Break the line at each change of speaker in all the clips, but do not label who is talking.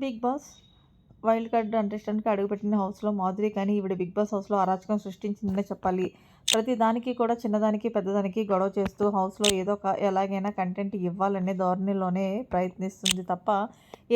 Big boss wild card కంటెస్టెంట్కి అడుగుపెట్టిన హౌస్లో మాధురి కానీ ఈవిడ బిగ్ బాస్ హౌస్లో అరాచకం సృష్టించిందనే చెప్పాలి. ప్రతి దానికి కూడా చిన్నదానికి పెద్దదానికి గొడవ చేస్తూ హౌస్లో ఏదో ఒక ఎలాగైనా కంటెంట్ ఇవ్వాలనే ధోరణిలోనే ప్రయత్నిస్తుంది తప్ప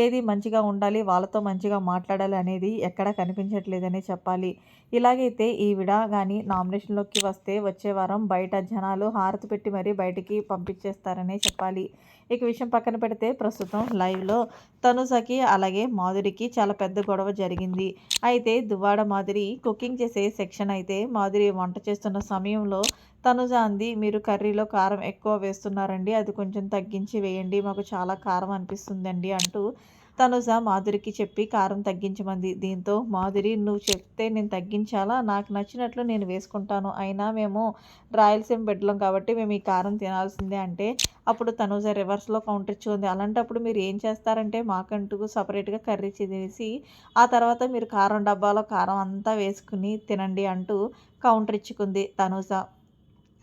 ఏది మంచిగా ఉండాలి వాళ్ళతో మంచిగా మాట్లాడాలి అనేది ఎక్కడా కనిపించట్లేదనే చెప్పాలి. ఇలాగైతే ఈవిడ కానీ నామినేషన్లోకి వస్తే వచ్చే వారం బయట జనాలు హారతి పెట్టి మరీ బయటికి పంపించేస్తారనే చెప్పాలి. ఇక విషయం పక్కన పెడితే ప్రస్తుతం లైవ్లో తనుసకి అలాగే మాధురికి చాలా పెద్ద గొడవ జరిగింది. అయితే దువ్వాడ మాధురి కుకింగ్ చేసే సెక్షన్ అయితే మాధురి వంట చేస్తున్న సమయంలో తనుజ అంది మీరు కర్రీలో కారం ఎక్కువ వేస్తున్నారండి అది కొంచెం తగ్గించి వేయండి మాకు చాలా కారం అనిపిస్తుందండి అంటూ తనుజ మాధురికి చెప్పి కారం తగ్గించమంది. దీంతో మాధురి నువ్వు చెప్తే నేను తగ్గించాలా? నాకు నచ్చినట్లు నేను వేసుకుంటాను. అయినా మేము రాయలసీమ బిడ్డలం కాబట్టి మేము ఈ కారం తినాల్సిందే అంటే అప్పుడు తనుజ రివర్స్లో కౌంటర్ ఇచ్చుకుంది. అలాంటప్పుడు మీరు ఏం చేస్తారంటే మాకంటూ సపరేట్గా కర్రీ చేసి ఆ తర్వాత మీరు కారం డబ్బాలో కారం అంతా వేసుకుని తినండి అంటూ కౌంటర్ ఇచ్చుకుంది తనుజ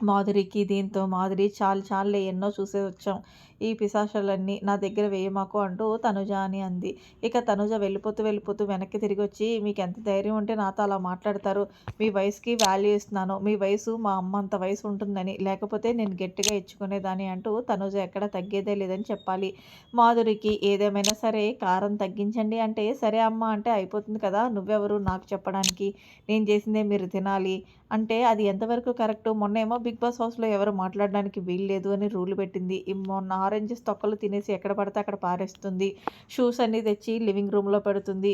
మాధురికి దీంతో మాధురి చాలు చాలులే ఎన్నో చూసే వచ్చాం ఈ పిశాచాలన్నీ నా దగ్గర వేయమాకు అంటూ తనుజ అని అంది. ఇక తనుజ వెళ్ళిపోతూ వెళ్ళిపోతూ వెనక్కి తిరిగి వచ్చి మీకు ఎంత ధైర్యం ఉంటే నాతో అలా మాట్లాడతారు. మీ వయసుకి వాల్యూ ఇస్తున్నాను. మీ వయసు మా అమ్మ అంత వయసు ఉంటుందని. లేకపోతే నేను గట్టిగా ఇచ్చుకునేదాన్ని అంటూ తనుజ ఎక్కడ తగ్గేదే లేదని చెప్పాలి. మాధురికి ఏదేమైనా సరే కారం తగ్గించండి అంటే సరే అమ్మ అంటే అయిపోతుంది కదా నువ్వెవరు నాకు చెప్పడానికి? నేను చేసిందే మీరు తినాలి అంటే అది ఎంతవరకు కరెక్ట్? మొన్నేమో బిగ్ బిగ్ బాస్ హౌస్లో ఎవరు మాట్లాడడానికి వీల్లేదు అని రూల్ పెట్టింది. మొన్న ఆరెంజెస్ తొక్కలు తినేసి ఎక్కడ పడితే అక్కడ పారేస్తుంది. షూస్ అన్నీ తెచ్చి లివింగ్ రూమ్లో పెడుతుంది.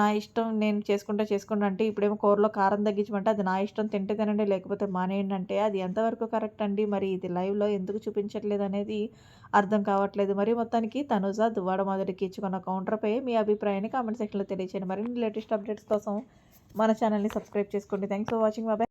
నా ఇష్టం నేను చేసుకుంటా చేసుకుంటా అంటే ఇప్పుడేమో కూరలో కారం తగ్గించమంటే అది నా ఇష్టం తింటే తినండి లేకపోతే మానేయండి అంటే అది ఎంతవరకు కరెక్ట్ అండి? మరి ఇది లైవ్లో ఎందుకు చూపించట్లేదు అనేది అర్థం కావట్లేదు. మరి మొత్తానికి తనుజ దువ్వాడ మొదటికి ఇచ్చుకున్న కౌంటర్పై మీ అభిప్రాయాన్ని కామెంట్ సెక్షన్లో తెలియచేయండి. మరిన్ని లేటెస్ట్ అప్డేట్స్ కోసం మన ఛానల్ని సబ్స్క్రైబ్ చేసుకోండి. Thanks for watching. బాబాయ్